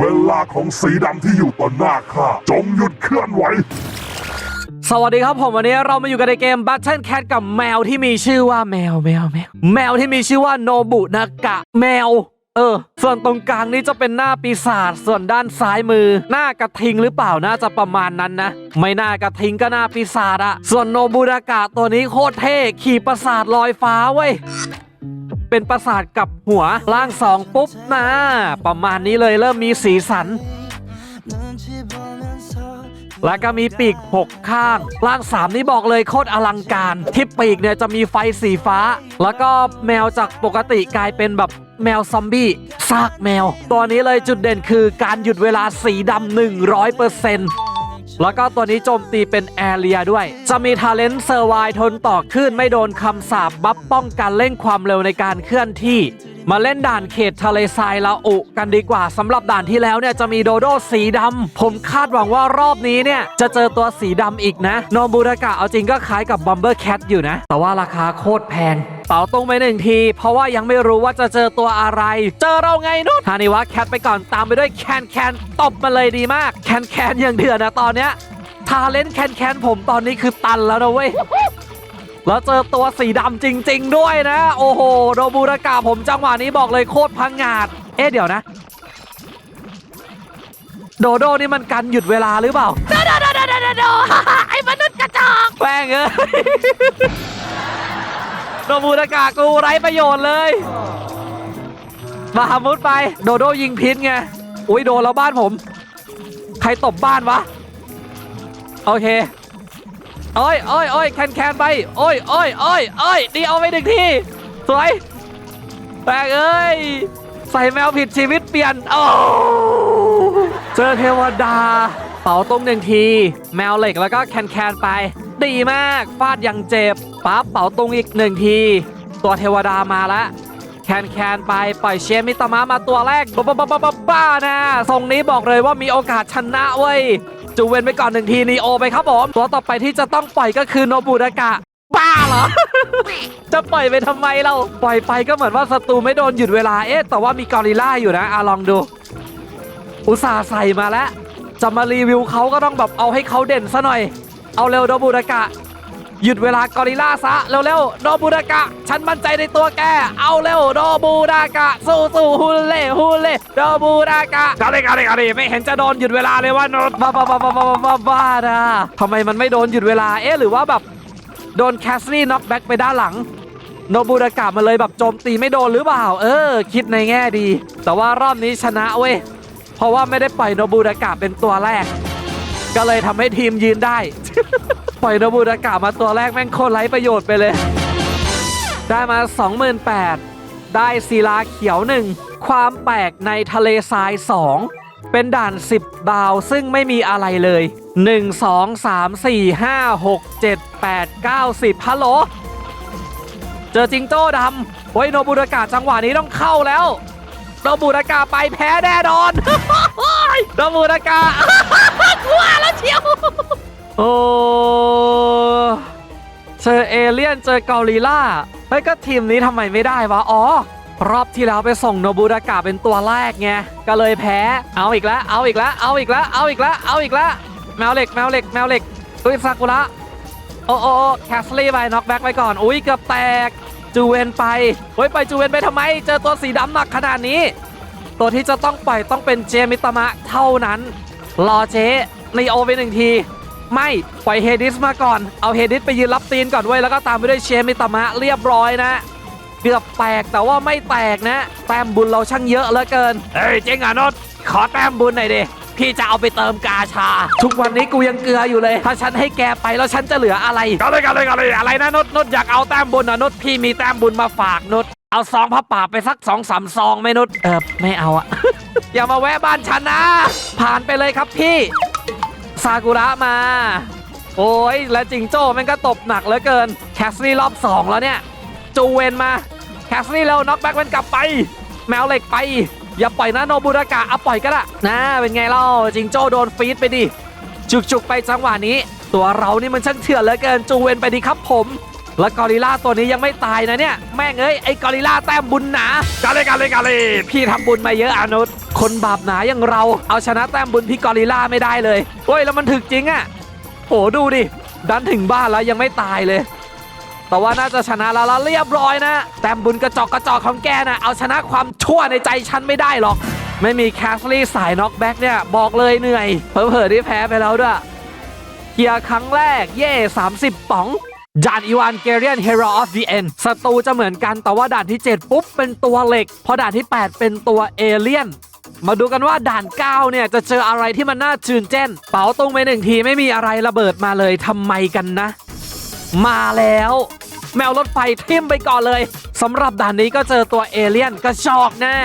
เวลาของสีดำที่อยู่ต่อหน้าข้าจงหยุดเคลื่อนไหวสวัสดีครับผมวันนี้เรามาอยู่กันในเกม Battle Cat กับแมวที่มีชื่อว่าแมวแมวแมวแมวที่มีชื่อว่าโนบุนากะแมว เออ ส่วนตรงกลางนี้จะเป็นหน้าปีศาจส่วนด้านซ้ายมือ หน้ากระทิงหรือเปล่าน่าจะประมาณนั้นนะ ไม่น่ากระทิงก็หน้าปีศาจอะส่วนโนบุนากะตัวนี้โคตรเท่ขี่ปราสาทลอยฟ้าเว้ย เป็นปราสาทกับหัวล่างสองปุ๊บนะประมาณนี้เลยเริ่มมีสีสัน แล้วก็มีปีก 6 ข้าง ล่าง 3 นี่บอกเลยโคตรอลังการ ที่ปีกเนี่ยจะมีไฟสีฟ้า แล้วก็แมวจากปกติกลายเป็นแบบแมวซอมบี้ซากแมว ตัวนี้เลยจุดเด่นคือการหยุดเวลาสีดำ100% แล้วก็ตัวนี้โจมตีเป็นแอเรียด้วย จะมีทาเลนต์เซอร์ไวทนต่อคลื่นไม่โดนคำสาบบัฟป้องกันเร่งความเร็วในการเคลื่อนที่ มาเล่นด่านเขตทะเลทรายลาอุกันดีกว่าสำหรับด่านที่แล้วเนี่ยจะมีโดโดสีดำผมคาดหวังว่ารอบนี้เนี่ยจะเจอตัวสีดำอีกนะโนบูรากะเอาจริงก็คล้ายกับบัมเบอร์แคทอยู่นะ แต่ว่าราคาโคตรแพง เป๋าตรงไปหนึ่งที เพราะว่ายังไม่รู้ว่าจะเจอตัวอะไร เจอเราไงนุ๊ฮานิวะแคทไปก่อนตามไปด้วยแคนแคนตบมาเลยดีมากแคนแคนอย่างเดือดนะตอนเนี้ยทาเลนแคนแคนผมตอนนี้คือตันแล้วนะเว้ยแล้วเจอตัวสีดำจริง ๆ ด้วยนะ โอ้โหโดบูรากาผมจังหวะนี้บอกเลยโคตรพังงาด เอ๊ะเดี๋ยวนะ โดโดนี่มันกันหยุดเวลาหรือเปล่า โดโดโดโดโดโดโดไอ้มนุษย์กระจอกแป้งเอ้ย โดบูรากากูไร้ประโยชน์เลยมาหามุดไป โดโดยิงพิษไง อุ้ยโดนแล้วบ้านผม ใครตบบ้านวะ โอเคโอ้ยโอ้ยโอ้ยแคนแคนไป โอ้ยโอ้ยโอ้ยโอ้ยดีเอาไปหนึ่งทีสวยแปลกเอ้ย ใส่แมวผิดชีวิตเปลี่ยน โอ้เจอเทวดา เป่าตรงหนึ่งที แมวเหล็กแล้วก็แคนแคนไป ดีมากฟาดอย่างเจ็บปั๊บเป่าตรงอีกหนึ่งที ตัวเทวดามาแล้วแคนแคนไปปล่อยเชมิตามะมาตัวแรกบ้าบ้าบ้าบ้าบ้านะทรงนี้บอกเลยว่ามีโอกาสชนะเว้ยจูเวนไปก่อนหนึ่งทีนีโอไปครับผมตัวต่อไปที่จะต้องปล่อยก็คือโนบุดากะบ้าเหรอ จะปล่อยไปทำไมเราปล่อยไปก็เหมือนว่าศัตรูไม่โดนหยุดเวลาเอ๊ะแต่ว่ามีกอริลล่าอยู่นะอะลองดู อุตส่าห์ใส่มาแล้วจะมารีวิวเขาก็ต้องแบบเอาให้เขาเด่นซะหน่อย เอาเร็วโนบุดากะ หยุดเวลากอริลล่าซะเร็วๆโนบูดากะ ฉันมั่นใจในตัวแก เอาเร็วโนบูดากะ สู้สู้ฮุเล่ฮุเล่โนบูดากะกาเรกาเรกาเรไม่เห็นจะโดนหยุดเวลาเลยว่าโนบ้าบ้าบ้าบ้าบ้าบ้าบ้านะทำไมมันไม่โดนหยุดเวลาเอ๊ะหรือว่าแบบโดนแคสลี่น็อกแบ็กไปด้านหลังโนบูดากะมาเลยแบบโจมตีไม่โดนหรือเปล่า เออ คิดในแง่ดี แต่ว่ารอบนี้ชนะเว้ย เพราะว่าไม่ได้ปล่อยโนบูดากะเป็นตัวแรก ก็เลยทำให้ทีมยืนได้ ปล่อยโนบูดากะมาตัวแรกแม่งโคตรไร้ประโยชน์ไปเลย ได้มา 28,000 ได้ศิลาเขียวหนึ่งความแปลกในทะเลทราย 2 เป็นด่าน 10 ดาวซึ่งไม่มีอะไรเลย 1 2 3 4 5 6 7 8 9 10ฮัลโหล เจอจิงโจ้ดำโอ้ยโนบูดากะจังหวะนี้ต้องเข้าแล้ว โนบูดากะไปแพ้แน่นอนโนบูดากะกลัวแล้วเชียวโอ้เจอเอเลี่ยนเจอเกอริลล่าเฮ้ยก็ทีมนี้ทำไมไม่ได้วะ อ๋อ รอบที่แล้วไปส่งโนบูดากะเป็นตัวแรกไง ก็เลยแพ้ เอาอีกแล้ว เอาอีกแล้ว เอาอีกแล้ว เอาอีกแล้ว เอาอีกแล้ว แมวเหล็ก แมวเหล็ก แมวเหล็กอุ้ยซากุระ โอ้โอ้โอ้แคสลี่ไปน็อกแบ็กไปก่อน อุ้ยเกือบแตก จูเวนไป เฮ้ย ไปจูเวนไปทำไม เจอตัวสีดำหนักขนาดนี้ ตัวที่จะต้องปล่อยต้องเป็นเจมิตามะเท่านั้น รอเจ๊นีโอไปหนึ่งที ไม่ปล่อยเฮดิสมาก่อน เอาเฮดิสไปยืนรับตีนก่อนไว้ยแล้วก็ตามไปด้วยเชมิตามะเรียบร้อยนะ เกือบแตกแต่ว่าไม่แตกนะ แต้มบุญเราช่างเยอะเหลือเกิน เฮ้ยเจ๊งอะนดขอแต้มบุญหน่อยดิ พี่จะเอาไปเติมกาชา ทุกวันนี้กูยังเกลืออยู่เลย ถ้าฉันให้แกไปแล้วฉันจะเหลืออะไรก็เลยก็เลยก็เลยอะไรนะนดนดอยากเอาแต้มบุญนะนดพี่มีแต้มบุญมาฝากนดเอาซองพระป่าไปสักสองสามซองไหมนดเออไม่เอาอะ อย่ามาแวะบ้านฉันนะ ผ่านไปเลยครับพี่ซากุระมา โอ้ยและจิงโจ้แมันก็ตบหนักเหลือเกิน แคสซี่รอบ2แล้วเนี่ย จูเวนมา แคสซี่แล้วน็อกแบ็กมันกลับไป แมวเหล็กไป อย่าปล่อยนะโนบุรากะเอาปล่อยก็ได้นะเป็นไงเล่าจิงโจ้โดนฟีดไปดิจุกๆไปจังหวะนี้ ตัวเรานี่มันช่างเถื่อนเหลือเกินจูเวนไปดีครับผม แล้วกอริลลาตัวนี้ยังไม่ตายนะเนี่ย แม่งเอ้ยไอ้กอริลลาแต้มบุญหนากาเลยกาเลยกาเลยพี่ทำบุญมาเยอะอานุษคนบาปหนาอย่างเราเอาชนะแต้มบุญพี่กอริลลาไม่ได้เลยเฮ้ยแล้วมันถึกจริงอะ่ะโหดูดิดันถึงบ้านแล้วยังไม่ตายเลย แต่ว่าน่าจะชนะแล้วเรียบร้อยนะ แต้มบุญกระจอกกระจอกของแกนะ เอาชนะความชั่วในใจฉันไม่ได้หรอก ไม่มีแคสลี่สายน็อกแบ็กเนี่ย บอกเลยเหนื่อย เผลอๆที่แพ้ไปแล้วด้วยเกียร์ครั้งแรก เย่ 30 ป๋องด่านอีวานเกเรียน Hero of the End ศัตรูจะเหมือนกันแต่ว่าด่านที่ 7 ปุ๊บ เป็นตัวเหล็ก พอด่านที่ 8 เป็นตัวเอเลี่ยนมาดูกันว่าด่าน 9 เนี่ย จะเจออะไรที่มันน่าชื่นเจ้น เป๋าตรงไปหนึ่งทีไม่มีอะไรระเบิดมาเลยทำไมกันนะ มาแล้ว แมวรถไฟทิ่มไปก่อนเลยสำหรับด่านนี้ก็เจอตัวเอเลี่ยนกระชอกแน่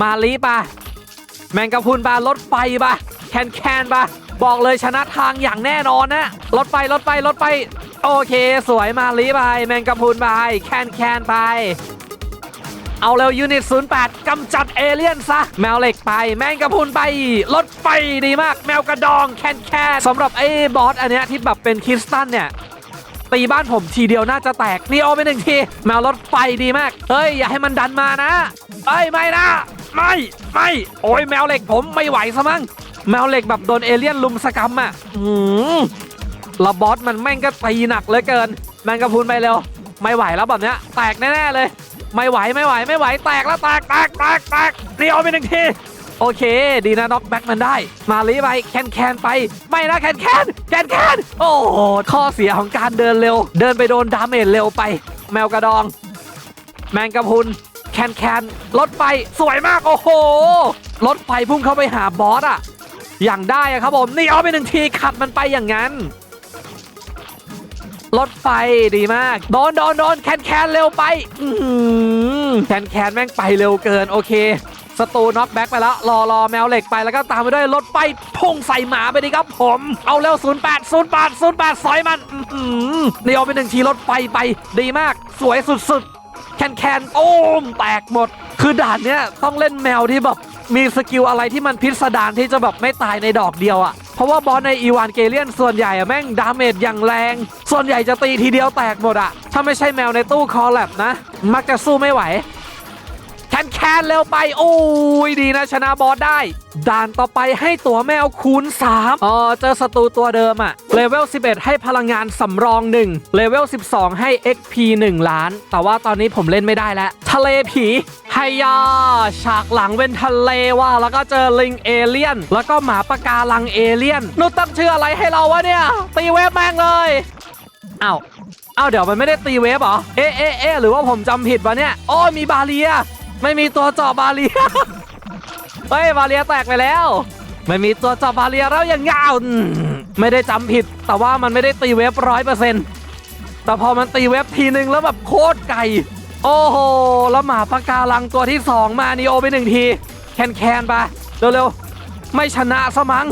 มาลีปะแมงกะพรุนปลารถไฟปะแคนแคนปะบอกเลยชนะทางอย่างแน่นอนนะรถไฟรถไฟรถไฟโอเค สวยมาลีไปแมงกะพรุนไปแคนแคนไป เอาเร็วยูนิต 08 กำจัดเอเลี่ยนซะ แมวเหล็กไป แมงกะพรุนไป รถไฟดีมาก แมวกระดองแคนแคนสำหรับไอ้บอสอันเนี้ยที่แบบเป็นคริสตันเนี่ย ตีบ้านผมทีเดียวน่าจะแตกนี่โอไปหนึ่งทีแมวรถไฟดีมาก เฮ้ย อย่าให้มันดันมานะเอ้ยไม่นะ ไม่ไม่โอ้ยแมวเหล็กผมไม่ไหวซะมั้งแมวเหล็กแบบโดนเอเลี่ยนลุมสกรรมอะหืมล้วบอสมันแม่งก็ตีหนักเลือเกินแมงกะพุนไปเร็ว ไม่ไหวแล้วแบบเนี้ยแตกแน่ๆเลย ไม่ไหวไม่ไหวไม่ไหวแตกแล้วแตกแตกแตกแตกนี่เอาไปหนึ่งที โอเค ดีนะน็อกแบ็กมันได้ มาลีไปแคนแคนไปไม่นะแคนแคนแคนแคนโอ้โหข้อเสียของการเดินเร็ว เดินไปโดนดาเมจเร็วไป แมวกระดอง แมงกะพุนแคนแคนรถไฟสวยมากโอ้โหรถไฟพุ่งเข้าไปหาบอสอะอย่างได้อะครับผมนี่เอาไปหนึ่งทีขัดมันไปอย่างนั้นรถไฟดีมาก โดนโดนโดนแคนแคนเร็วไปแคนแคนแม่งไปเร็วเกินโอเค สตูน็อกแบ็กไปแล้วรอรอแมวเหล็กไปแล้วก็ตามไปด้วยรถไฟพุ่งใส่หมาไปดีครับผม เอาเร็ว08 08 08สอยมันอื้อหือนี่เอาไปหนึ่งทีรถไฟไป ดีมากสวยสุดๆ แคนแคนโอ้มแตกหมด คือด่านเนี้ยต้องเล่นแมวที่แบบมีสกิลอะไรที่มันพิสดารที่จะแบบไม่ตายในดอกเดียวอะ่ะ เพราะว่าบอสในอีวานเกเลียนส่วนใหญ่อะแม่งดาเมจอย่างแรง ส่วนใหญ่จะตีทีเดียวแตกหมดอะ่ะ ถ้าไม่ใช่แมวในตู้คอลแลบนะ มักจะสู้ไม่ไหว นแคนเร็วไป โอ้ยดีนะชนะบอสได้ ด่านต่อไปให้ตัวแมวคูณ 3อ๋อเจอศัตรูตัวเดิมอะเลเวล 11 ให้พลังงานสำรอง 1 เลเวล 12 ให้ XP 1 ล้าน แต่ว่าตอนนี้ผมเล่นไม่ได้แล้ว ทะเลผีไฮยาฉากหลังเป็นทะเลว่ะแล้วก็เจอลิงเอเลี่ยน แล้วก็หมาปะการังเอเลี่ยนนุตั้งชื่ออะไรให้เราวะเนี่ย ตีเวฟแม่งเลยอ้าวอ้าวเดี๋ยวมันไม่ได้ตีเวฟเหรอ เอ๊ะเอ๊ะเอ๊ะหรือว่าผมจำผิดวะเนี่ยอ้ยมีบาเรีย ไม่มีตัวเจาะบาเรียเฮ้ยบาเรียแตกไปแล้ว ไม่มีตัวเจาะบาเรียแล้วยังเงาไม่ได้จำผิด แต่ว่ามันไม่ได้ตีเวฟร้อยเปอร์เซ็นต์แต่พอมันตีเวฟทีนึงแล้วแบบโคตรไก่โอ้โห แล้วหมาปะการังตัวที่สองมานีโอไปหนึ่งที แคนแคนไปเร็วๆ ไม่ชนะสมัง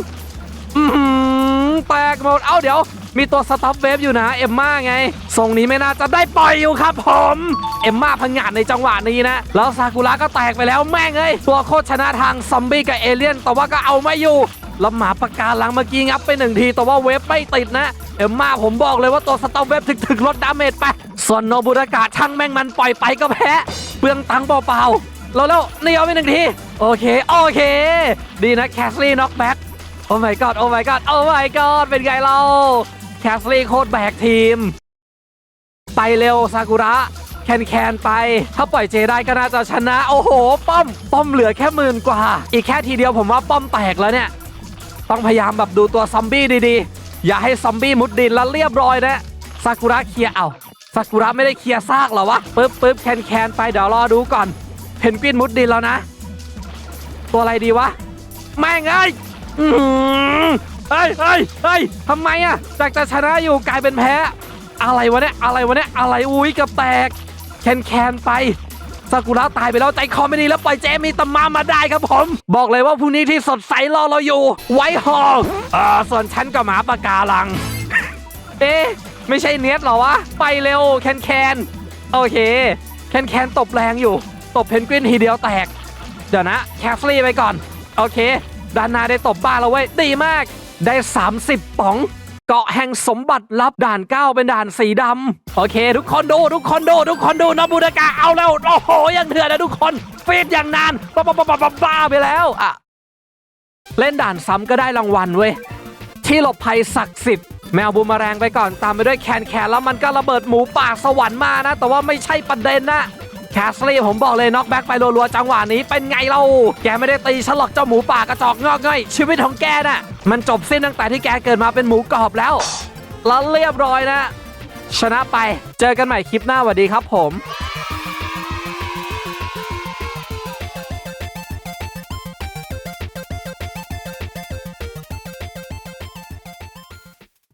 แตกหมด เอ้าเดี๋ยว มีตัวสต็อปเวฟอยู่นะเอ็มม่าไงทรงนี้ไม่น่าจะได้ปล่อยอยู่ครับผมเอ็มม่าพังงาดในจังหวะนี้นะ แล้วซากุระก็แตกไปแล้วแม่งเอ้ยตัวโคตรชนะทางซอมบี้กับเอเลี่ยน แต่ว่าก็เอาไม่อยู่แล้วหมาปากการังเมื่อกี้งับไปหนึ่งที แต่ว่าเวฟไม่ติดนะ เอ็มมาผมบอกเลยว่าตัวสต็อปเวฟถึกๆลดดาเมจไป ส่วนโนบุรากะช่างแม่งมันปล่อยไปก็แพ้เปลืองตังเปล่าๆแล้วแล้วนี่เอาไปหนึ่งที โอเค โอเค ดีนะแคสลี่น็อกแบ็กโอ้ my god โอ้ my god โอ้ my god เป็นไงเรา แคสลี่โคตรแบกทีม ไปเร็วซากุระ แคนแคนไป ถ้าปล่อยเจได้ก็น่าจะชนะ โอ้โห ป้อม ป้อมเหลือแค่หมื่นกว่า อีกแค่ทีเดียวผมว่าป้อมแตกแล้วเนี่ย ต้องพยายามแบบดูตัวซอมบี้ดีๆ อย่าให้ซอมบี้มุดดินแล้วเรียบร้อยนะซากุระเคลียร์เอาซากุระไม่ได้เคลียร์ซากหรอวะปึ๊บปึ๊บแคนแคนไปเดี๋ยวรอดูก่อนเพนกวินมุดดินแล้วนะ ตัวอะไรดีวะแม่งเอ้ย เฮ้ยเฮ้ยเฮ้ยทำไมอะจากจะชนะอยู่กลายเป็นแพ้ อะไรวะเนี่ย อะไรวะเนี่ย อะไรอุ้ยกับแตก แคนแคนไปซากุระตายไปแล้วใจคอไม่ดีแล้วปล่อยเจมีตำมามาได้ครับผม บอกเลยว่าพรุ่งนี้ที่สดใสรอเราอยู่ ไว้หองอ่าส่วนฉันกับหมาปากการัง เอ๊ะ ไม่ใช่เนียสเหรอวะ ไปเร็วแคนแคนโอเค แคนแคนตบแรงอยู่ ตบเพนกวินทีเดียวแตก เดี๋ยวนะ แคสลี่ไปก่อน โอเค ด้านหน้าได้ตบบ้านเราเว้ย ดีมาก ได้ 30 ป๋อง เกาะแห่งสมบัติลับด่านเก้าเป็นด่านสีดำโอเค ทุกคนดูทุกคนดูทุกคนดูนะบูดากาเอาแล้ว โอ้โห ยังเถื่อนนะทุกคนฟีดอย่างนานบ้าบ้าบ้าบ้าบ้าไปแล้วอะเล่นด่านซ้ำก็ได้รางวัลเว้ยที่หลบภัยศักดิ์สิทธิ์แมวบูมแมลงไปก่อนตามไปด้วยแคนแคนแล้วมันก็ระเบิดหมูป่าสวรรค์มานะ แต่ว่าไม่ใช่ประเด็นนะ แคสลี่ผมบอกเลยน็อกแบ็กไปรัวๆจังหวะนี้เป็นไงเรา แกไม่ได้ตีฉลอกเจ้าหมูป่ากระจอกงอกง่อย ชีวิตของแกน่ะ มันจบสิ้นตั้งแต่ที่แกเกิดมาเป็นหมูกรอบแล้วแล้วเรียบร้อยนะ ชนะไปเจอกันใหม่คลิปหน้าสวัสดีครับผม